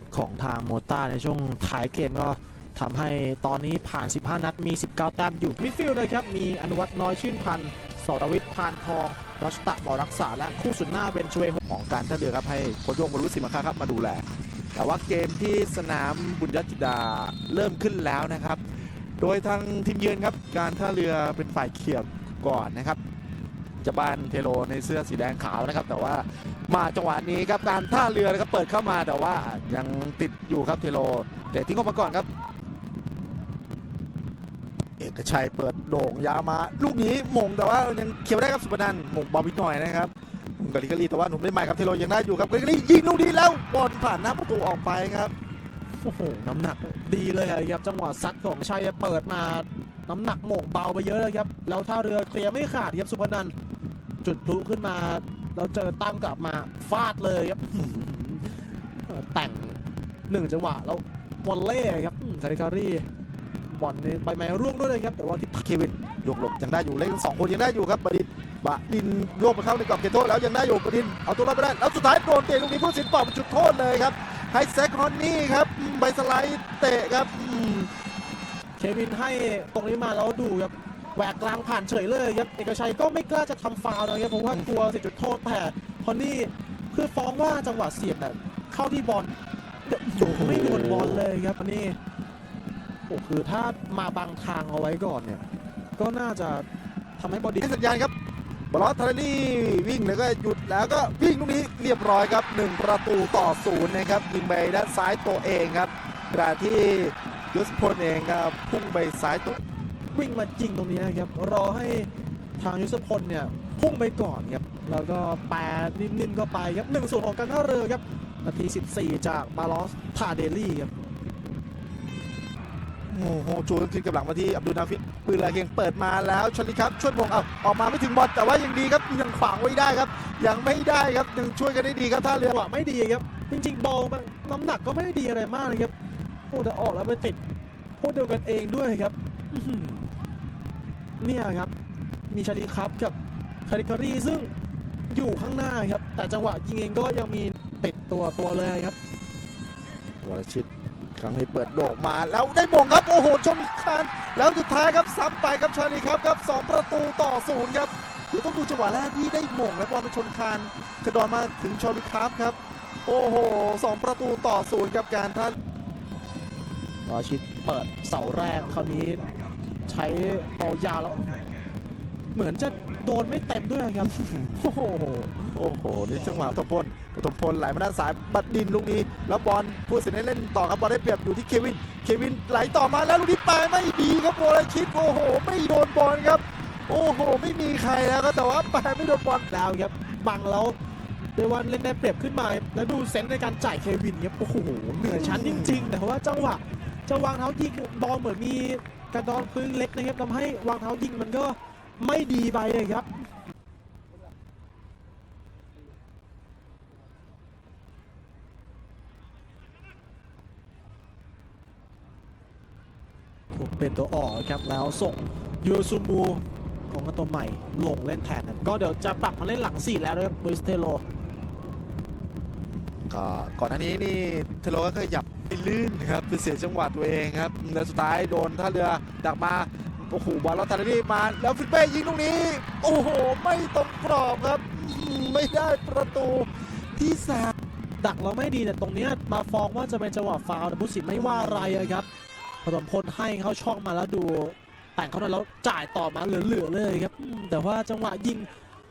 ตของทางโมต้าในช่วงท้ายเกมก็ทำให้ตอนนี้ผ่าน 15 นัดมี 19 แต้มอยู่มิดฟิลด์เลยครับ มีอนุวัฒน์น้อยชื่นพันธ์สรวิทย์พานทอง รัชตะบอรักษา และคู่สุดหน้าเป็นชเวฮงของการท่าเรือครับให้โค้ชโยงบรรลุสิมาค่าครับมาดูแล แต่ว่าเกมที่สนามบุญยจิดาเริ่มขึ้นแล้วนะครับ โดยทางทีมเยือนครับ การท่าเรือเป็นฝ่ายเขียบก่อนนะครับ จะบานเทโลในเสื้อสีแดงขาวนะครับ แต่ว่ามาจังหวะนี้ครับการท่าเรือนะครับเปิดเข้ามาแต่ว่ายังติดอยู่ครับเทโลแต่ทิ้งออกมาก่อนครับ เอกชัยเปิดโด่งยาวมา ลูกนี้มงแต่ว่ายังเขียวได้ครับสุพนันมงบอลนิดหน่อยนะครับกาลิกาลีแต่ว่าหนุ่มได้ใหม่ครับเทโลยังได้อยู่ครับกาลิกาลียิงลูกนี้แล้วบอลผ่านหน้าประตูออกไปครับโอ้โหน้ำหนักดีเลยครับจังหวะซัดของชัยเปิดมาน้ำหนักหม่งเบาไปเยอะเลยครับแล้วท่าเรือเคลียร์ไม่ขาดครับสุพนันท์ จุดพลุขึ้นมา แล้วเจอตั้มกลับมาฟาดเลยครับแต่งหนึ่งจังหวะแล้ววอลเล่ครับคาริคารีบอลนี่ใบไม้ร่วงด้วยเลยครับ แต่ว่าที่เควินโยกหลบยังได้อยู่เล่นทั้งสองคนยังได้อยู่ครับบดินบะดินโยกไปเข้าในกรอบเขตโทษแล้วยังได้อยู่บดินเอาตัวรอดไปได้แล้วสุดท้ายโดนเตะลูกนี้ผู้สินเป่าเป็นจุดโทษเลยครับให้แซคฮอนนี่ครับใบสไลด์เตะครับเควินให้ตรงนี้มาแล้วดูครับ แหวกกลางผ่านเฉยเลยครับเอกชัยก็ไม่กล้าจะทำฟาวล์นะครับเพราะว่ากลัวเสิจุดโทษแต่พอนนี่คือฟ้องว่าจังหวะเสียบแบบเข้าที่บอลไม่โดนบอลเลยครับนนี้โอ้คือถ้ามาบังทางเอาไว้ก่อนเนี่ย ก็น่าจะทำให้บอลดีให้สัญญาณครับบอลลอสทาร์นี่วิ่งแล้วก็หยุดแล้วก็วิ่งลูกนี้เรียบร้อยครับหนึ่งประตูต่อศูนย์นะครับยิงไปด้านซ้ายตัวเองครับขณะที่ยุทธพลเองครับพุ่งไปซ้ายตัว วิ่งมาจริงตรงนี้ครับ รอให้ทางยุทธพลเนี่ยพุ่งไปก่อนครับ แล้วก็แปรนิ่มๆก็ไปครับหนึ่งส่วนของการท่าเรือครับ นาที 14 จากบาลอสทาเดลี่ครับ โอ้โหจูนขึ้นกับหลังมาที่อับดุลนาฟิดปืนลายเกงเปิดมาแล้วชลิครับช่วยมงเอาออกมาไม่ถึงบอลแต่ว่ายังดีครับยังขวางไว้ได้ครับ ยังไม่ได้ครับยังช่วยกันได้ดีครับท่าเรือจังหวะไม่ดีครับ จริงๆบอลมันน้ำหนักก็ไม่ได้ดีอะไรมากนะครับโอ้แต่ออกแล้วไปติดพวกเดียวกันเองด้วยครับอื้อหือ เนี่ยครับมีชาลีครับกับคาริคารีซึ่งอยู่ข้างหน้าครับ แต่จังหวะยิงเองก็ยังมีติดตัวตัวเลยครับวรชิตครั้งนี้เปิดโด่งมาแล้วได้มงครับโอ้โหชนอีกครั้งแล้วสุดท้ายครับซ้ำไปครับชาลีครับครับสองประตูต่อศูนย์ครับเดี๋ยวต้องดูจังหวะแรกที่ได้มงแล้วบอลไปชนคานกระดอนมาถึงชอลิครับครับ โอ้โหสองประตูต่อศูนย์กับการท่ารอชิดเปิดเสาแรกคราวนี้ ใช้บอลยาแล้ว เหมือนจะโดนไม่เต็มด้วยครับ โอ้โห โอ้โห นี่จังหวะปฐมพลปฐมพลไหลมาด้านซ้าย บัดดินลูกนี้ แล้วบอลผู้สินให้เล่นต่อครับบอลได้เปรียบอยู่ที่เควิน เควินไหลต่อมาแล้วลูกนี้ไปไม่ดีครับโบราชิตโอ้โห ไม่โดนบอลครับ โอ้โห ไม่มีใครแล้วก็แต่ว่าไปไม่โดนบอลแล้วครับ บังแล้วเรียกว่าเล่นได้เปรียบขึ้นมา แล้วดูเซนส์ในการจ่ายเควินครับโอ้โห เหนือชั้นจริง ๆ แต่ว่าจังหวะ จะวางเท้ายิงบอลเหมือนมีกระดอนพื้นเล็กนะครับทำให้วางเท้ายิงมันก็ไม่ดีไปเลยครับถูกเป็นตัวออกครับแล้วส่งยูซูมูของตัวใหม่ลงเล่นแทนก็เดี๋ยวจะปรับมาเล่นหลัง4แล้วนะครับบุสเทโล ก็ก่อนหน้านี้นี่เทโลก็เคยหยับไปลื่นครับคือเสียจังหวะตัวเองครับแล้วสุดท้ายโดนท่าเรือดักมาโอ้โหบอลลอตเตอรี่มาแล้วฟิลิปเป้ยิงลูกนี้ โอ้โห ไม่ตรงกรอบครับอืมไม่ได้ประตูที่สามดักเราไม่ดีแต่ตรงเนี้ยมาฟ้องว่าจะเป็นจังหวะฟาวล์แต่ผู้สินไม่ว่าอะไรอะครับพอสมพลให้เข้าช่องมาแล้วดูแต่งเขาหน่อยแล้วจ่ายต่อมาเหลือๆเลยครับอืมแต่ว่าจังหวะยิง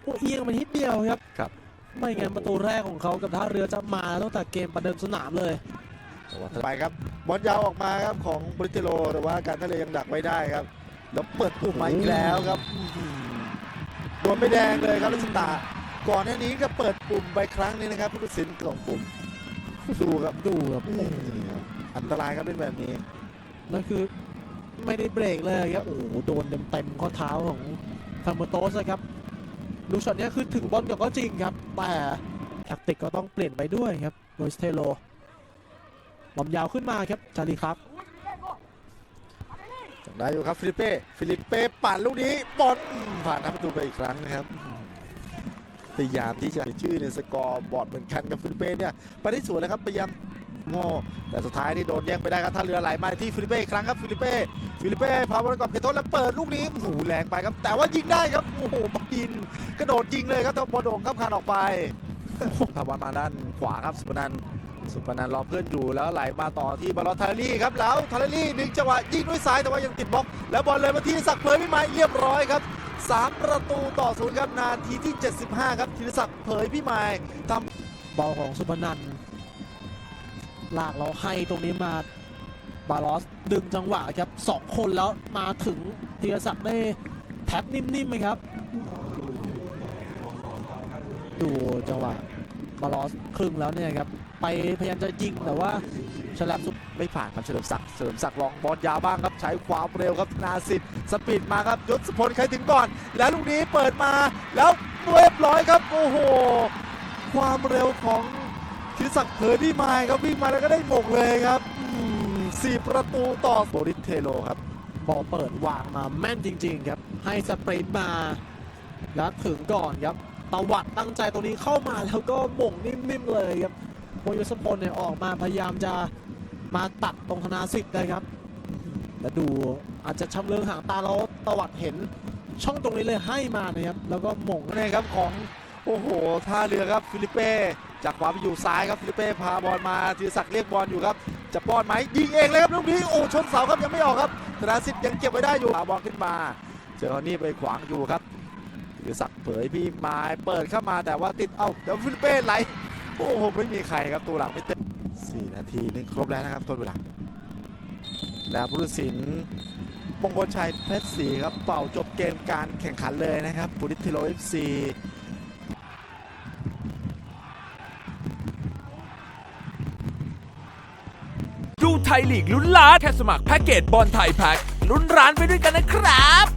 โอ้เอียงไปนิดเดียวครับครับ ไม่งั้นประตูแรกของเขากับท่าเรือจะมาตั้งแต่เกมประเดิมสนามเลยไปครับบอลยาวออกมาครับของบริเทโลแต่ว่าการท่าเรือยังดักไม่ได้ครับ แล้วเปิดปุ่มมาอีกแล้วครับอื้อหือโดนไม่แดงเลยครับลักษณะก่อนหน้านี้ก็เปิดปุ่มไปครั้งนี้นะครับผู้ตัดสินกล่องปุ่มดูครับดูครับอืมอันตรายครับเล่นแบบนี้นั่นคือไม่ได้เบรกเลยครับโอ้โหโดนเต็มๆข้อเท้าของทางเมอร์โตสเลยครับ ดูช็อตนี้คือถึงบอลกับก็จริงครับ แต่แทคติกก็ต้องเปลี่ยนไปด้วยครับโดยสเทโลบอมยาวขึ้นมาครับจารีครับได้อยู่ครับฟิลิปเป้ ฟิลิปเป้ปั่นลูกนี้บอลผ่านน้ำประตูไปอีกครั้งนะครับพยายามที่จะชื่อในสกอร์บอร์ดเหมือนกันกับฟิลิปเป้เนี่ยไปได้สวยแล้วครับพยายาม โง่แต่สุดท้ายนี่โดนแย่งไปได้ครับท่าเรือไหลมาที่ฟิลิเป้ครั้งครับฟิลิเป้ฟิลิเป้พาบอลก่อนเขตโทษแล้วเปิดลูกนี้โอ้โหแรงไปครับ แต่ว่ายิงได้ครับโอ้โหบักยินกระโดดยิงเลยครับตบอลโด่งข้ามคานออกไปพาบอลมาด้านขวาครับสุพนันสุพนันรอเพื่อนอยู่แล้วไหลมาต่อที่บอลทารี่ครับแล้วทารี่ดึงจังหวะยิงด้วยซ้ายแต่ว่ายังติดบล็อก แล้วบอลเลยมาที่ศักเผยพี่ไม้เรียบร้อยครับสามประตูต่อศูนย์ครับนาทีที่ 75 ครับธีรศักดิ์เผยพี่ไม้ทำบอลของสุพนันท์ ลากเราให้ตรงนี้มาบาลอสดึงจังหวะครับสองคนแล้วมาถึงธีรศักดิ์ได้แท็บนิ่มๆไหมครับ ดูจังหวะบาลอสครึ่งแล้วเนี่ยครับไปพยายามจะยิงแต่ว่าฉลับสุดไม่ผ่านครับเฉลิมศักดิ์เฉลิมศักดิ์ลองบอลยาวบ้างครับใช้ความเร็วครับนาสิทธิ์สปีดมาครับยศพลใครถึงก่อน แล้วลูกนี้เปิดมาแล้วเรียบร้อยครับโอ้โหความเร็วของ ธีรศักดิ์เผยพี่ไม้ครับวิ่งมาแล้วก็ได้หมกเลยครับสี่ประตูต่อโบริสเทโลครับบอลเปิดวางมาแม่นจริง ๆ ครับ ให้สปรินต์มาแล้วถึงก่อนครับตวัดตั้งใจตรงนี้เข้ามาแล้วก็หม่งนิ่มๆเลยครับโมยศพลเนี่ยออกมาพยายามจะมาตัดตรงธนาสิทธิ์นะครับแล้วดูอาจจะชำเลืองห่างตาแล้วตวัดเห็นช่องตรงนี้เลยให้มานะครับแล้วก็หม่งนี่ครับของ โอ้โหท่าเรือครับฟิลิเป้จากขวาไปอยู่ซ้ายครับฟิลิเป้พาบอลมาธีรศักดิ์เรียกบอลอยู่ครับจะป้อนไหมยิงเองเลยครับลูกนี้โอ้ชนเสาครับยังไม่ออกครับธนาสิทธิ์ยังเก็บไว้ได้อยู่พาบอลขึ้นมา เจอนี่ไปขวางอยู่ครับธีรศักดิ์เผยพี่ไม้เปิดเข้ามาแต่ว่าติดเอ้าเดี๋ยวฟิลิเป้ไหลโอ้โหไม่มีใครครับตัวหลังไม่เต็มสี่นาทีนี่ครบแล้วนะครับต้นเวลาแล้วผู้ตัดสินมงคลชัยเพชรศรีครับเป่าจบเกมการแข่งขันเลยนะครับบุริสเทโลเอฟซี ไทยลีกลุ้นล้านแค่สมัครแพ็กเกจบอลไทยแพ็กลุ้นร้านไปด้วยกันนะครับ